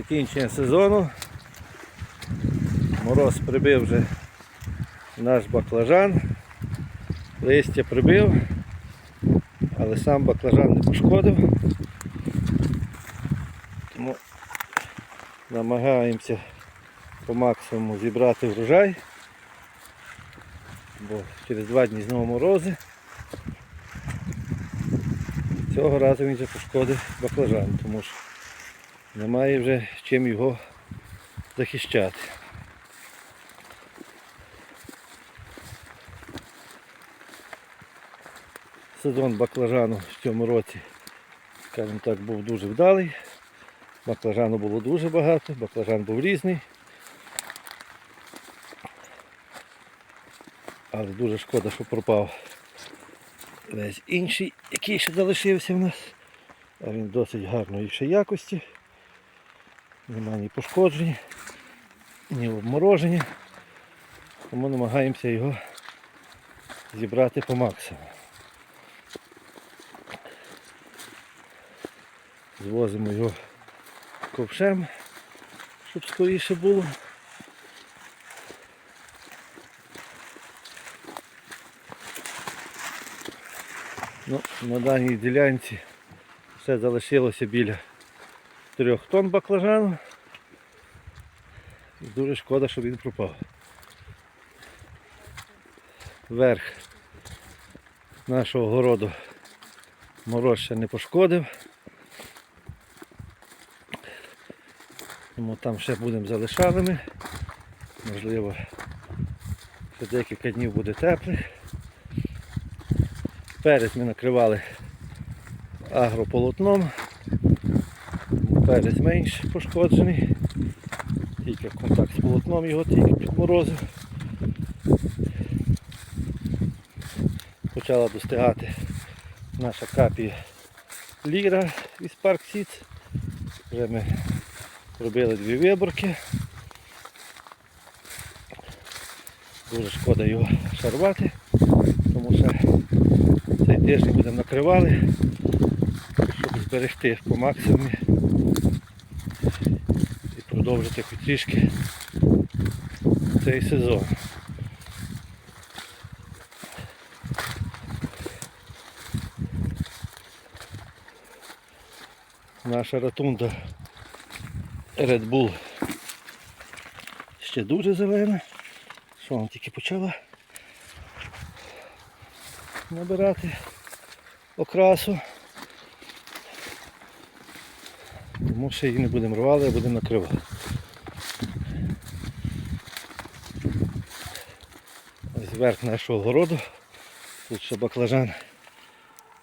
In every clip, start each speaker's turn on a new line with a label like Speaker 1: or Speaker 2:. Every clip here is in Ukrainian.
Speaker 1: Закінчення сезону. Мороз прибив вже наш баклажан. Листя прибив, але сам баклажан не пошкодив. Тому намагаємося по максимуму зібрати врожай, бо через два дні знову морози. Цього разу він вже пошкодив баклажан, тому що немає вже чим його захищати. Сезон баклажану в цьому році, скажімо так, був дуже вдалий. Баклажану було дуже багато, баклажан був різний. Але дуже шкода, що пропав весь інший, який ще залишився в нас. А він досить гарної ще якості. Нема ні пошкоджень, ні обмороження. Тому намагаємося його зібрати по максимуму. Звозимо його ковшем, щоб скоріше було. Ну, на даній ділянці все залишилося біля 3 тонн баклажану. Дуже шкода, що він пропав. Верх нашого городу мороз ще не пошкодив. Тому там ще будемо залишалими. Можливо, ще декілька днів буде теплих. Перець ми накривали агрополотном. Перець менш пошкоджений. Тільки контакт з полотном його тільки підморозив. Почала достигати наша капія ліра із Park Seeds. Вже ми робили дві виборки. Дуже шкода його шарвати, тому що цей тиждень будемо накривали, щоб зберегти по максимумі продовжити хоч трішки цей сезон. Наша ратунда Red Bull ще дуже зелена. Що вона тільки почала набирати окрасу. Тому ще її не будемо рвати, а будемо накривати. Верх нашого городу. Тут ще баклажан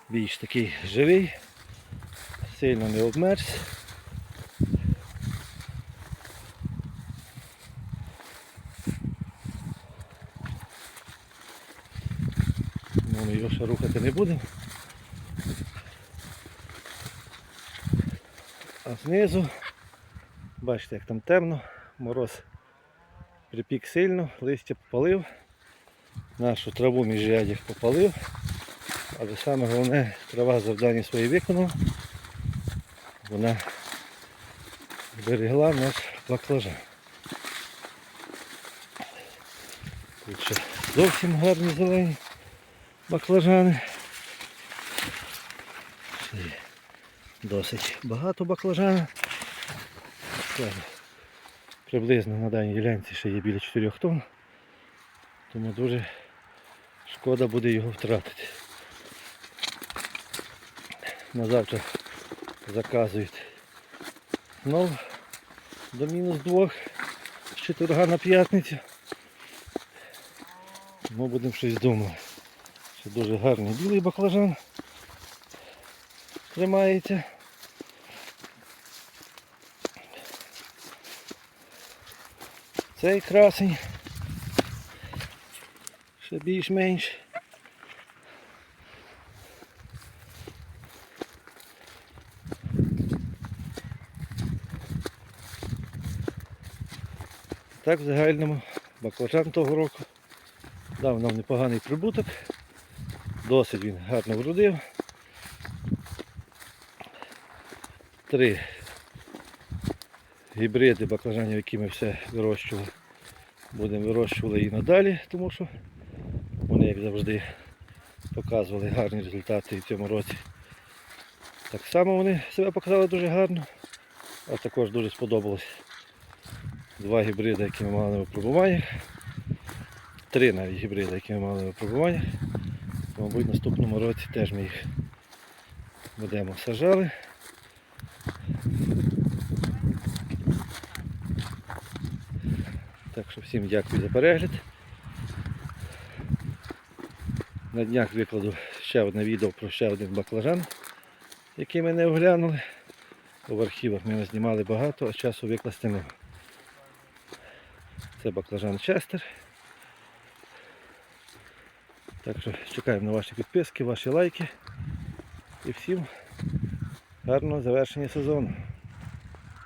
Speaker 1: більш такий живий, сильно не обмерз. Ну, ми його ще рухати не будемо. А знизу, бачите, як там темно, мороз припік сильно, листя попалив, нашу траву між рядів попалив, але саме головне трава завдання своє виконала. Вона зберегла наш баклажан. Тут ще зовсім гарні зелені баклажани. Досить багато баклажана. Приблизно на даній ділянці ще є біля 4 тонн. Тому дуже шкода буде його втратити. На завтра заказують знов до мінус двох з четверга на п'ятницю. Ми будемо щось думати. Ще дуже гарний білий баклажан тримається. Цей красень. Ще більш-менш. Так в загальному баклажан того року дав нам непоганий прибуток. Досить він гарно вродив. Три гібриди баклажанів, які ми все вирощували. Будемо вирощувати і надалі, тому що вони, як завжди, показували гарні результати і в цьому році. Так само вони себе показали дуже гарно, а також дуже сподобалось два гібриди, які ми мали на випробуваннях. Три навіть гібриди, які ми мали на випробуваннях. Мабуть, в наступному році теж ми їх будемо сажали. Так що всім дякую за перегляд. На днях викладу ще одне відео про ще один баклажан, який ми не оглянули. В архівах ми знімали багато, а часу викласти не. Це баклажан Честер. Так що чекаємо на ваші підписки, ваші лайки. І всім гарного завершення сезону.